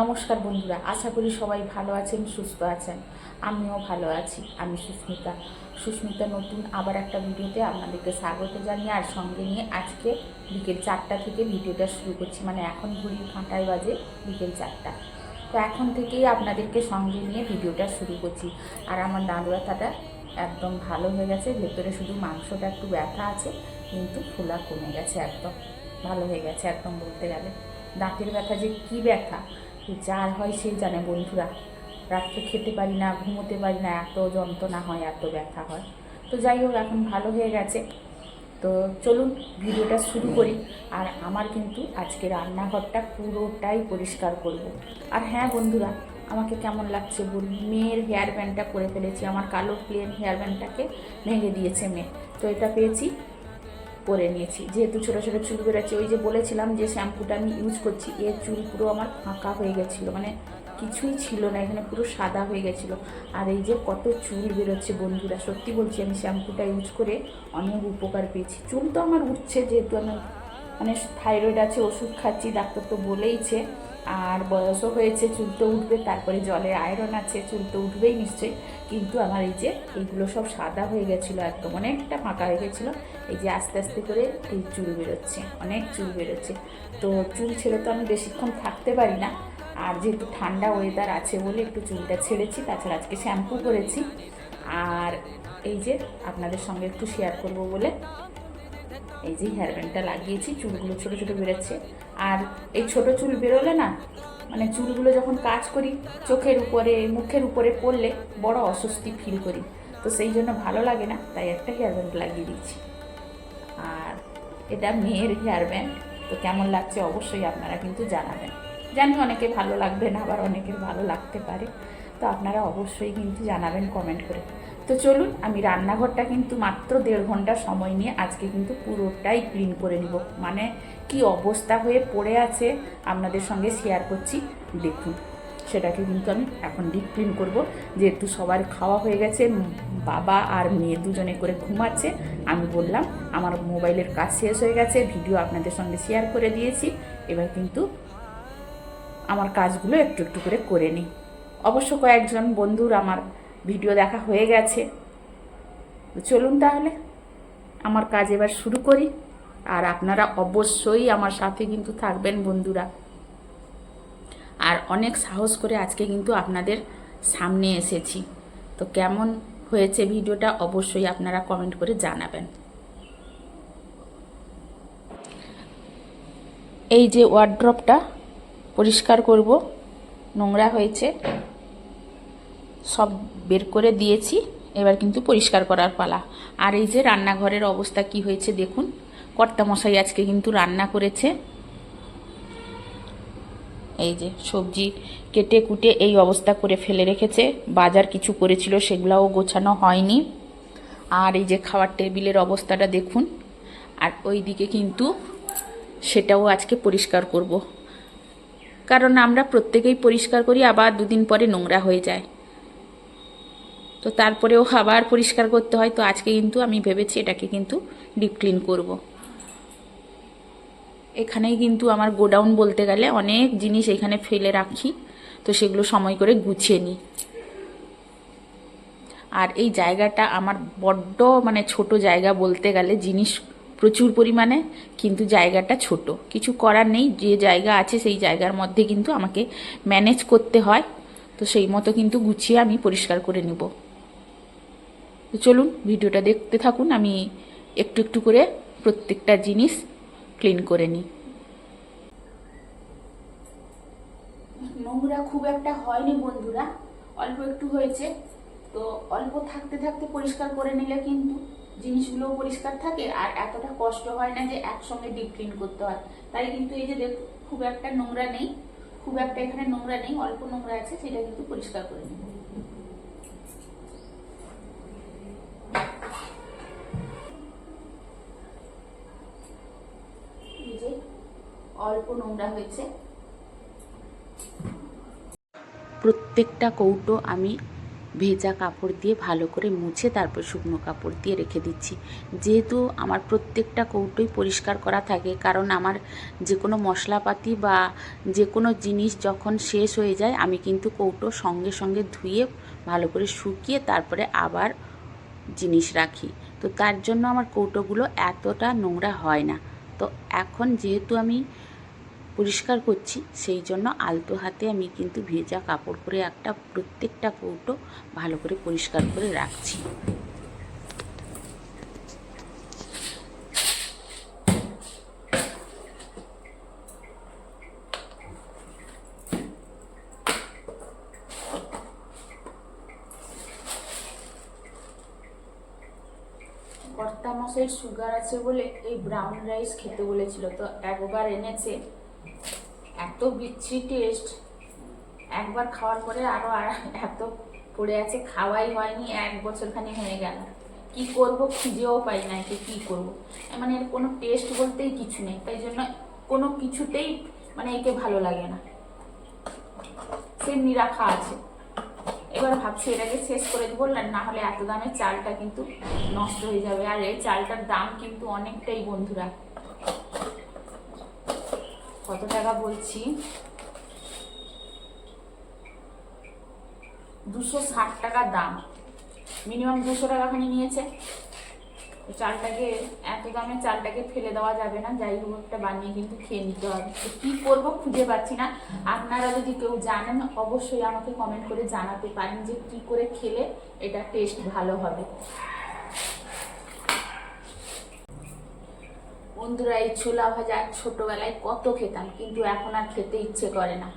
নমস্কার বন্ধুরা, আশা করি সবাই ভালো আছেন, সুস্থ আছেন। আমিও ভালো আছি, আমি সুস্মিতা। সুস্মিতা নতুন আবার একটা ভিডিওতে আপনাদেরকে স্বাগত জানিয়ে আর সঙ্গে নিয়ে আজকে বিকেল চারটা থেকে ভিডিওটা শুরু করছি। মানে এখন ঘড়ির কাঁটায় বাজে বিকেল চারটা। তো এখন থেকেই আপনাদেরকে সঙ্গে নিয়ে ভিডিওটা শুরু করছি। আর আমার দাঁড় ব্যথাটা একদম ভালো হয়ে গেছে। ভেতরে শুধু মাংসটা একটু ব্যথা আছে, কিন্তু ফোলা কমে গেছে একদম। ভালো হয়ে গেছে একদম বলতে গেলে। দাঁতের ব্যথা যে কী ব্যথা? যার হয় সেই জানে বন্ধুরা। রাত্রে খেতে পারি না, ঘুমোতে পারি না, এত যন্ত্রণা হয়, এত ব্যথা হয়। তো যাই হোক, এখন ভালো হয়ে গেছে। তো চলুন, ভিডিওটা শুরু করি। আর আমার কিন্তু আজকে রান্নাঘরটা পুরোটাই পরিষ্কার করব। আর হ্যাঁ বন্ধুরা, আমাকে কেমন লাগছে বলুন মেয়ের হেয়ার ব্যান্ডটা করে ফেলেছি। আমার কালো প্লেন হেয়ার ব্যান্ডটাকে ভেঙে দিয়েছে মেয়ে। তো এটা পেয়েছি পরে নিয়েছি। যেহেতু ছোটো ছোটো চুল বেরোচ্ছে, ওই যে বলেছিলাম যে শ্যাম্পুটা আমি ইউজ করছি এর চুল পুরো আমার ফাঁকা হয়ে গেছিল মানে কিছুই ছিল না, এখানে পুরো সাদা হয়ে গেছিল। আর এই যে কত চুল বেরোচ্ছে বন্ধুরা, সত্যি বলছি, আমি শ্যাম্পুটা ইউজ করে অনেক উপকার পেয়েছি। চুল তো আমার উঠছে, যেহেতু আমার মানে থাইরয়েড আছে, ওষুধ খাচ্ছি, ডাক্তার তো বলেইছে। আর বয়সও হয়েছে, চুল তো উঠবে, তারপরে জলে আয়রন আছে, চুল তো উঠবেই নিশ্চয়ই। কিন্তু আমার এই যে এইগুলো সব সাদা হয়ে গেছিল একদম, অনেকটা ফাঁকা হয়ে গেছিল। এই যে আস্তে আস্তে করে এই চুল বেরোচ্ছে, অনেক চুল বেরোচ্ছে। তো চুল ছেড়ে তো আমি বেশিক্ষণ থাকতে পারি না। আর যেহেতু ঠান্ডা ওয়েদার আছে বলে একটু চুলটা ছেড়েছি, তাছাড়া আজকে শ্যাম্পু করেছি। আর এই যে আপনাদের সঙ্গে একটু শেয়ার করব বলে, এই যে হেয়ার ব্যান্ডটা লাগিয়েছি, চুলগুলো ছোটো ছোটো বেরোচ্ছে। আর এই ছোট চুল বেরোলে না মানে চুলগুলো যখন কাজ করি, চোখের উপরে, মুখের উপরে পড়লে বড় অস্বস্তি ফিল করি। তো সেই জন্য ভালো লাগে না, তাই একটা হেয়ার ব্যান্ড লাগিয়ে দিচ্ছি। আর এটা মেয়ের হেয়ার ব্যান্ড তো কেমন লাগছে অবশ্যই আপনারা কিন্তু জানাবেন। জানি অনেকে ভালো লাগবে না, আবার অনেকের ভালো লাগতে পারে। তো আপনারা অবশ্যই কিন্তু জানাবেন কমেন্ট করে। তো চলুন, আমি রান্নাঘরটা কিন্তু মাত্র দেড় ঘণ্টা সময় নিয়ে আজকে কিন্তু পুরোটাই ক্লিন করে নিব। মানে কি অবস্থা হয়ে পড়ে আছে আপনাদের সঙ্গে শেয়ার করছি। দেখুন, সেটাকে কিন্তু আমি এখন ডিপ ক্লিন করব। যেহেতু সবার খাওয়া হয়ে গেছে, বাবা আর মেয়ে দুজনে করে ঘুমাচ্ছে, আমি বললাম আমার মোবাইলের কাজ শেষ হয়ে গেছে, ভিডিও আপনাদের সঙ্গে শেয়ার করে দিয়েছি। এবার কিন্তু আমার কাজগুলো একটু একটু করে করে নিই। অবশ্য কয়েকজন বন্ধুর আমার ভিডিও দেখা হয়ে গেছে। চলুন তাহলে, আমার কাজ এবার শুরু করি। আর আপনারা অবশ্যই আমার সাথে কিন্তু থাকবেন বন্ধুরা। আর অনেক সাহস করে আজকে কিন্তু আপনাদের সামনে এসেছি। তো কেমন হয়েছে ভিডিওটা অবশ্যই আপনারা কমেন্ট করে জানাবেন। এই যে ওয়ার্ড্রপটা পরিষ্কার করব, নোংরা হয়েছে। সব বের করে দিয়েছি, এবার কিন্তু পরিষ্কার করার পালা। আর এই যে রান্নাঘরের অবস্থা কি হয়েছে দেখুন, কর্তামশাই আজকে কিন্তু রান্না করেছে। এই যে সবজি কেটে কুটে এই অবস্থা করে ফেলে রেখেছে, বাজার কিছু করেছিল সেগুলাও গোছানো হয়নি। আর এই যে খাওয়ার টেবিলের অবস্থাটা দেখুন, আর ওই দিকে কিন্তু সেটাও আজকে পরিষ্কার করব। কারণ আমরা প্রত্যেকেই পরিষ্কার করি, আবার দুদিন পরে নোংরা হয়ে যায়। তো তারপরেও আবার পরিষ্কার করতে হয়, তো আজকে কিন্তু আমি ভেবেছি এটাকে কিন্তু ডিপ ক্লিন করব। এখানেই কিন্তু আমার গোডাউন বলতে গেলে অনেক জিনিস এখানে ফেলে রাখি, তো সেগুলো সময় করে গুছিয়ে নিই। আর এই জায়গাটা আমার বড্ড মানে ছোট জায়গা বলতে গেলে, জিনিস প্রচুর পরিমাণে, কিন্তু জায়গাটা ছোট। কিছু করার নেই, যে জায়গা আছে সেই জায়গার মধ্যে কিন্তু আমাকে ম্যানেজ করতে হয়, তো সেই মতো কিন্তু গুছিয়ে আমি পরিষ্কার করে নেব। তো চলুন ভিডিওটা দেখতে থাকুন। আমি একটু একটু করে প্রত্যেকটা জিনিস ক্লিন করে নিই। নোংরা খুব একটা হয়নি বন্ধুরা, অল্প একটু হয়েছে। তো অল্প থাকতে থাকতে পরিষ্কার করে নিলে কিন্তু জিনিসগুলো পরিষ্কার থাকে আর এতটা কষ্ট হয় না যে একসঙ্গে ডিপ ক্লিন করতে হয়। তাই কিন্তু এই যে দেখ, খুব একটা নোংরা নেই, খুব একটা এখানে নোংরা নেই, অল্প নোংরা আছে, সেটা কিন্তু পরিষ্কার করে নেব এই যে অল্প নোংরা হয়েছে। প্রত্যেকটা কৌটো আমি ভেজা কাপড় দিয়ে ভালো করে মুছে তারপর শুকনো কাপড় দিয়ে রেখে দিচ্ছি। যেহেতু আমার প্রত্যেকটা কৌটোই পরিষ্কার করা থাকে, কারণ আমার যে কোনো মশলাপাতি বা যে কোনো জিনিস যখন শেষ হয়ে যায়, আমি কিন্তু কৌটো সঙ্গে সঙ্গে ধুয়ে ভালো করে শুকিয়ে তারপরে আবার জিনিস রাখি। তো তার জন্য আমার কৌটোগুলো এতটা নোংরা হয় না। তো এখন যেহেতু আমি পরিষ্কার করছি। সেই জন্য আলতো হাতে আমি কিন্তু ভেজা কাপড় করে একটা প্রত্যেকটা কৌটো ভালো করে পরিষ্কার করে রাখছি। কর্তা মশাই সুগার আছে বলে এই ব্রাউন রাইস খেতে বলেছিল, তো একবার এনেছে। এত বিচ্ছি টেস্ট একবার খাওয়ার পরে আরও আর- এত পড়ে আছে, খাওয়াই হয়নি, এক বছর খানি হয়ে গেল। কি করব খুঁজেও পাই না একে কি করব। মানে এর কোনো টেস্ট বলতেই কিছু নেই, তাই জন্য কোনো কিছুতেই মানে একে ভালো লাগে না। সেমনি রাখা আছে। এবার ভাবছি এটাকে শেষ করে দিব না হলে এত দামের চালটা কিন্তু নষ্ট হয়ে যাবে। আর এই চালটার দাম কিন্তু অনেকটাই বন্ধুরা। কত টাকা বলছি? দুশো ষাট টাকা দাম। মিনিমাম দুশো টাকা খানি নিয়েছে। চালটাকে, এত দামে চালটাকে ফেলে দেওয়া যাবে না, যাই হোক একটা বানিয়ে কিন্তু খেয়ে নিতে হবে। তো কী করব খুঁজে পাচ্ছি না। আপনারা যদি কেউ জানেন, অবশ্যই আমাকে কমেন্ট করে জানাতে পারেন যে কি করে খেলে এটা টেস্ট ভালো হবে। বন্ধুরা, এই ছোলা ভাজা ছোটোবেলায় কত খেতাম, কিন্তু এখন আর খেতে ইচ্ছে করে না।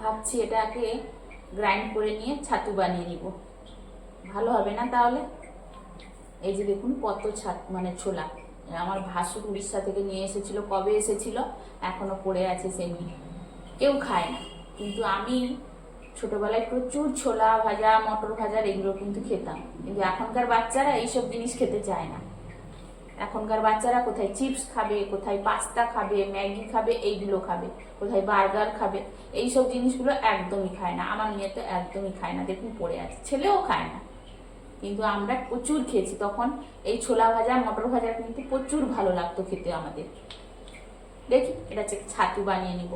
ভাবছি এটাকে গ্রাইন্ড করে নিয়ে ছাতু বানিয়ে নিব। ভালো হবে না তাহলে? এই যে দেখুন কত ছাত মানে ছোলা। আমার ভাসুর উড়িষ্যা থেকে নিয়ে এসেছিল, কবে এসেছিল, এখনও পড়ে আছে সেমনি কেউ খায় না, কিন্তু আমি ছোটোবেলায় প্রচুর ছোলা ভাজা, মটর ভাজার এগুলো কিন্তু খেতাম। কিন্তু এখনকার বাচ্চারা এইসব জিনিস খেতে চায় না। এখনকার বাচ্চারা কোথায় চিপস খাবে, কোথায় পাস্তা খাবে, ম্যাগি খাবে, এইগুলো খাবে, কোথায় বার্গার খাবে, এইসব জিনিসগুলো একদমই খায় না। আমার মেয়ে তো একদমই খায় না, দেখুন পড়ে আছে, ছেলেও খায় না। কিন্তু আমরা প্রচুর খেয়েছি তখন, এই ছোলা ভাজা, মটর ভাজা কিন্তু প্রচুর ভালো লাগতো খেতে আমাদের। দেখি, এটা ছাতু বানিয়ে নিব।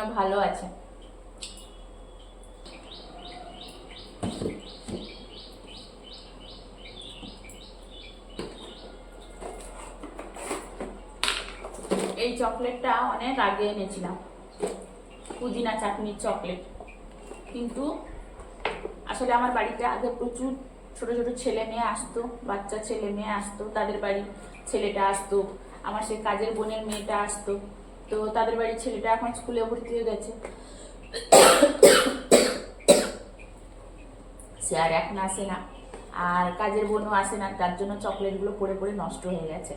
এখনও ভালো আছে। এই চকলেটটা অনেক আগে এনেছিলাম। পুদিনা চাটনির চকলেট। কিন্তু আসলে আমার বাড়িতে আগে প্রচুর ছোট ছোট ছেলে মেয়ে আসতো, বাচ্চা ছেলে মেয়ে আসতো, তাদের বাড়ি ছেলেটা আসতো, আমার সেই কাজের বোনের মেয়েটা আসতো। তো তাদের বাড়ির ছেলেটা এখন স্কুলে ভর্তি হয়ে গেছে। সে আর এখন আসে না। আর কাজের বোনও আসে না, তার জন্য চকলেটগুলো পড়ে পড়ে নষ্ট হয়ে গেছে।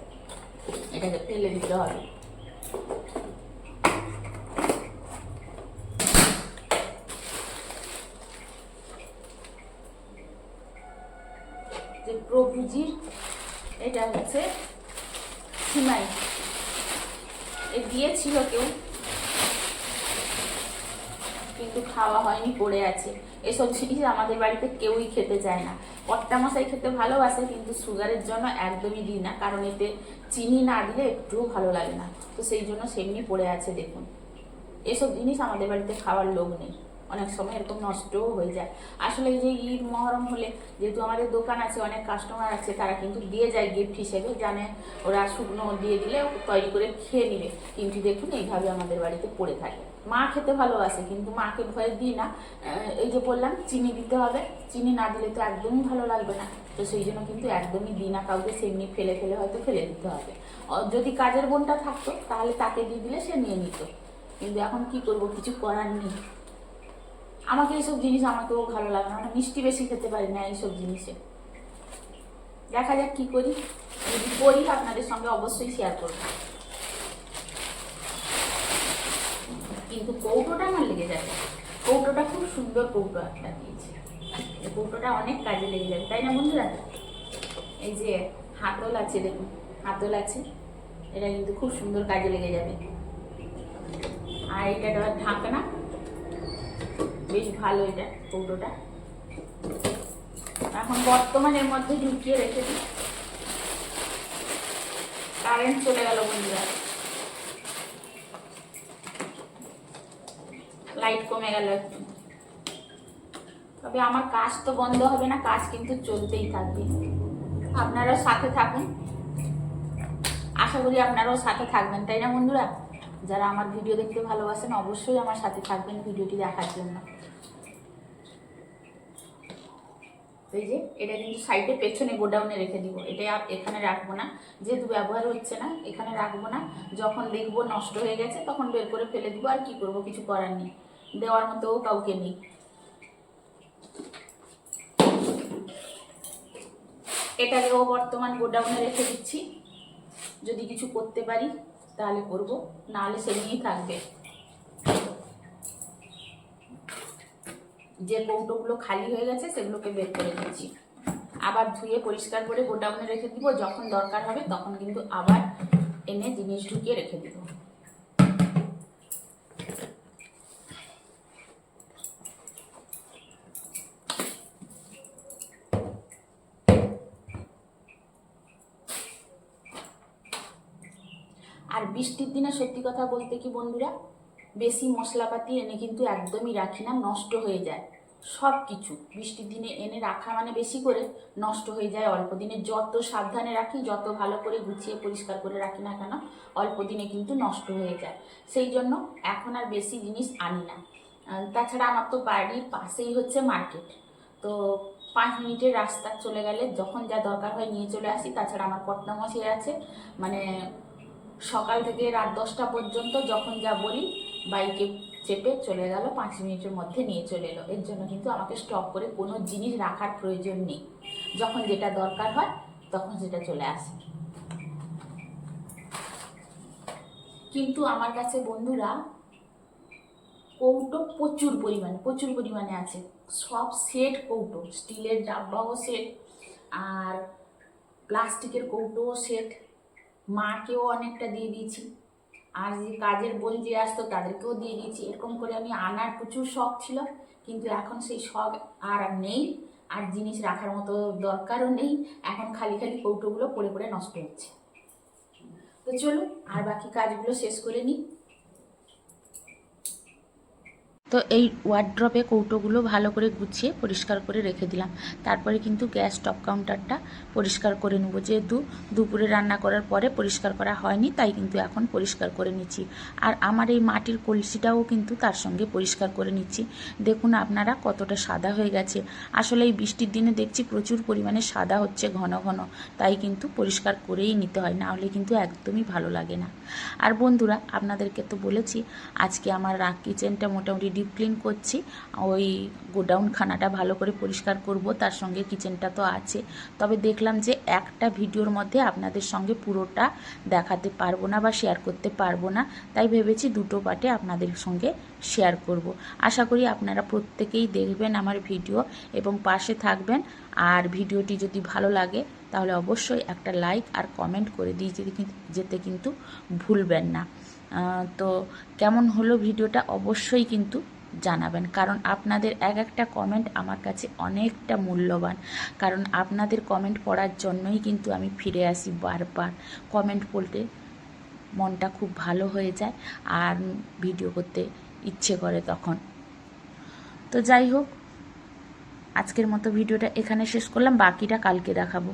এটাকে ফেলে দিতে হবে। যে প্রভুজির, এটা হচ্ছে সিমাই। দিয়েছিল কেউ? কিন্তু খাওয়া হয়নি, পড়ে আছে। এসব জিনিস আমাদের বাড়িতে কেউই খেতে চায় না। পট্টা মশাই খেতে ভালোবাসে, কিন্তু সুগারের জন্য একদমই দিই না, কারণ এতে চিনি না দিলে একটুও ভালো লাগে না। তো সেই জন্য সেমনি পড়ে আছে, দেখুন। এসব জিনিস আমাদের বাড়িতে খাওয়ার লোক নেই। অনেক সময় এরকম নষ্টও হয়ে যায়। আসলে এই যে ঈদ মহরম হলে যেহেতু আমাদের দোকান আছে, অনেক কাস্টমার আছে, তারা কিন্তু দিয়ে যায় গিফট হিসেবে, জানে ওরা শুকনো দিয়ে দিলে তৈরি করে খেয়ে নিবে। কিন্তু দেখুন, এইভাবে আমাদের বাড়িতে পড়ে থাকে। মা খেতে ভালোবাসে, কিন্তু মাকে ভয় দিই না। এই যে বললাম, চিনি দিতে হবে। চিনি না দিলে তো একদমই ভালো লাগবে না। তো সেই জন্য কিন্তু একদমই দিই না, কাউকে সেমনি ফেলে ফেলে হয়তো ফেলে দিতে হবে। যদি কাজের বোনটা থাকতো, তাহলে তাকে দিয়ে দিলে সে নিয়ে নিত। কিন্তু এখন কি করব, কিছু করার নেই। আমাকে এইসব জিনিস আমাকেও ভালো লাগে না। মিষ্টি বেশি খেতে পারি না এইসব জিনিসে। দেখা যাক কি করি। যদি করি, আপনাদের সঙ্গে অবশ্যই শেয়ার করব। কিন্তু কৌটোটা আমার লেগে যাবে। কৌটোটা খুব সুন্দর কৌটো একটা দিয়েছে। কৌটোটা অনেক কাজে লেগে যাবে, তাই না বন্ধুরা? এই যে হাতল আছে দেখুন, হাতল আছে। এটা কিন্তু খুব সুন্দর কাজে লেগে যাবে। আর এটা ঢাকনা বেশ ভালো এটা কৌটোটা এখন বর্তমানে এর মধ্যে ঢুকিয়ে রেখে দিই। কারেন্ট চলে গেল বন্ধুরা। লাইট কমে গেল একটু। তবে আমার কাজ তো বন্ধ হবে না, কাজ কিন্তু চলতেই থাকবে। আপনারাও সাথে থাকুন। আশা করি আপনারাও সাথে থাকবেন, তাই না বন্ধুরা? যারা আমার ভিডিও দেখতে ভালোবাসেন, অবশ্যই আমার সাথে থাকবেন ভিডিওটি দেখার জন্য। এই যে, এটা কিন্তু সাইডে পেছনে গোডাউনে রেখে দিব। এটা আর এখানে রাখব না। যেহেতু ব্যবহার হচ্ছে না, এখানে রাখব না। যখন দেখব নষ্ট হয়ে গেছে, তখন বের করে ফেলে দিব। আর কি করব, কিছু করার নেই। দেওয়ার মতোও কাউকে নেই। এটাকেও বর্তমান গোডাউনে রেখে দিচ্ছি। যদি কিছু করতে পারি। তাহলে করব, নাহলে সেমনিই থাকবে। যে কৌটোগুলো খালি হয়ে গেছে, সেগুলোকে বের করে দিচ্ছি আবার ধুয়ে পরিষ্কার করে গোডাউনে রেখে দিব, যখন দরকার হবে তখন কিন্তু আবার এনে জিনিস ঢুকিয়ে রেখে দিব আর বৃষ্টির দিনে সত্যি কথা বলতে কি বন্ধুরা, বেশি মশলাপাতি এনে কিন্তু একদমই রাখি না, নষ্ট হয়ে যায়। সব কিছু বৃষ্টির দিনে এনে রাখা মানে বেশি করে নষ্ট হয়ে যায় অল্প দিনে। যত সাবধানে রাখি, যত ভালো করে গুছিয়ে পরিষ্কার করে রাখি না কেন, অল্প দিনে কিন্তু নষ্ট হয়ে যায়। সেই জন্য এখন আর বেশি জিনিস আনি না। তাছাড়া আমার তো বাড়ির পাশেই হচ্ছে মার্কেট। তো পাঁচ মিনিটের রাস্তা চলে গেলে যখন যা দরকার হয় নিয়ে চলে আসি। তাছাড়া আমার কর্তামশাই আছে মানে সকাল থেকে রাত দশটা পর্যন্ত যখন যা বলি, বাইকে চেপে চলে গেল, পাঁচ মিনিটের মধ্যে নিয়ে চলে এলো। এর জন্য কিন্তু আমাকে স্টপ করে কোনো জিনিস রাখার প্রয়োজন নেই। যখন যেটা দরকার হয়, তখন সেটা চলে আসে। কিন্তু আমার কাছে বন্ধুরা, কৌটো প্রচুর পরিমাণে প্রচুর পরিমাণে আছে। সব সেট কৌটো স্টিলের ডাব্বাও সেট আর প্লাস্টিকের কৌটোও সেট মাকেও অনেকটা দিয়ে দিয়েছি। আর যে কাজের বোন যে আসতো তাদেরকেও দিয়ে দিয়েছি। এরকম করে আমি আনার প্রচুর শখ ছিল, কিন্তু এখন সেই শখ আর নেই। আর জিনিস রাখার মতো দরকারও নেই। এখন খালি খালি কৌটোগুলো পড়ে পড়ে নষ্ট হচ্ছে। তো চলুন, আর বাকি কাজগুলো শেষ করে নিই। তো এই ওয়ার্ড্রপে কৌটোগুলো ভালো করে গুছিয়ে পরিষ্কার করে রেখে দিলাম। তারপরে কিন্তু গ্যাস টপ কাউন্টারটা পরিষ্কার করে নেব। যেহেতু দুপুরে রান্না করার পরে পরিষ্কার করা হয়নি, তাই কিন্তু এখন পরিষ্কার করে নিচ্ছি। আর আমার এই মাটির কলসিটাও কিন্তু তার সঙ্গে পরিষ্কার করে নিচ্ছি। দেখুন আপনারা কতটা সাদা হয়ে গেছে। আসলে এই বৃষ্টির দিনে দেখছি প্রচুর পরিমাণে সাদা হচ্ছে ঘন ঘন, তাই কিন্তু পরিষ্কার করেই নিতে হয়, না হলে কিন্তু একদমই ভালো লাগে না। আর বন্ধুরা, আপনাদেরকে তো বলেছি, আজকে আমার রাগ কিচেনটা মোটামুটি ডিপ ক্লিন করছি। ওই গোডাউন খানাটা ভালো করে পরিষ্কার করব, তার সঙ্গে কিচেনটা তো আছে। তবে দেখলাম যে একটা ভিডিওর মধ্যে আপনাদের সঙ্গে পুরোটা দেখাতে পারব না বা শেয়ার করতে পারব না, তাই ভেবেছি দুটো পার্টে আপনাদের সঙ্গে শেয়ার করব। আশা করি আপনারা প্রত্যেকেই দেখবেন আমার ভিডিও এবং পাশে থাকবেন। আর ভিডিওটি যদি ভালো লাগে, তাহলে অবশ্যই একটা লাইক আর কমেন্ট করে দিয়ে যেতে কিন্তু- ভুলবেন না। তো কেমন হলো ভিডিওটা অবশ্যই কিন্তু জানাবেন। কারণ আপনাদের এক একটা কমেন্ট আমার কাছে অনেকটা মূল্যবান। কারণ আপনাদের কমেন্ট পড়ার জন্যই কিন্তু আমি ফিরে আসি বারবার। কমেন্ট পড়তে মনটা খুব ভালো হয়ে যায় আর ভিডিও করতে ইচ্ছে করে তখন। তো যাই হোক, আজকের মতো ভিডিওটা এখানে শেষ করলাম। বাকিটা কালকে দেখাবো।